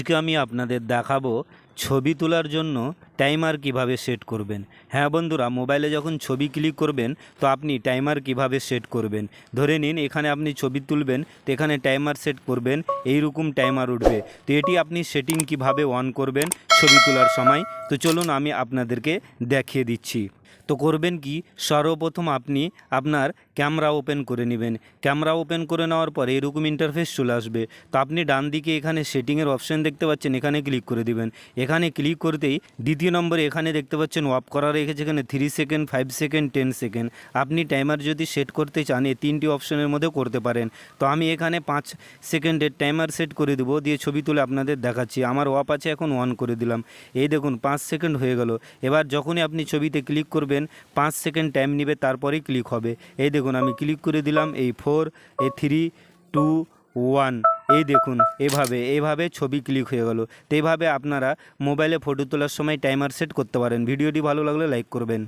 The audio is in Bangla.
আজকে আমি আপনাদের দেখাবো ছবি তোলার জন্য টাইমার কীভাবে সেট করবেন। হ্যাঁ বন্ধুরা, মোবাইলে যখন ছবি ক্লিক করবেন, তো আপনি টাইমার কীভাবে সেট করবেন? ধরে নিন, এখানে আপনি ছবি তুলবেন, তো এখানে টাইমার সেট করবেন এই রকম টাইমার উঠবে। তো এটি আপনি সেটিং কীভাবে অন করবেন, ছবি তোলার সময়? তো চলুন আমি আপনাদেরকে দেখিয়ে দিচ্ছি। তো করবেন কি? সর্বপ্রথম আপনি আপনার ক্যামেরা ওপেন করে নেবেন। ক্যামেরা ওপেন করে নেওয়ার পরে এরকম ইন্টারফেস চলে আসবে। তো আপনি ডান দিকে এখানে সেটিংয়ের অপশন দেখতে পাচ্ছেন, এখানে ক্লিক করে দিবেন। এখানে ক্লিক করতেই দ্বিতীয় নম্বরে এখানে দেখতে পাচ্ছেন অফ করা রেখেছে এখানে three second five second ten second আপনি টাইমার যদি সেট করতে চান, এই তিনটি অপশনের মধ্যে করতে পারেন। তো আমি এখানে পাঁচ সেকেন্ডের টাইমার সেট করে দেবো, দিয়ে ছবি তুলে আপনাদের দেখাচ্ছি। আমার অফ আছে, এখন অন করে দিলাম। এই দেখুন, পাঁচ সেকেন্ড হয়ে গেল। এবার যখনই আপনি ছবিতে ক্লিক করবেন পাঁচ সেকেন্ড টাইম নেবে, তারপরেই ক্লিক হবে। এই দেখুন, আমি ক্লিক করে দিলাম, এই ফোর এ থ্রি টু ওয়ান এই দেখুন, এভাবে এভাবে ছবি ক্লিক হয়ে গেল। তো এইভাবে আপনারা মোবাইলে ফটো তোলার সময় টাইমার সেট করতে পারেন। ভিডিওটি ভালো লাগলে লাইক করবেন।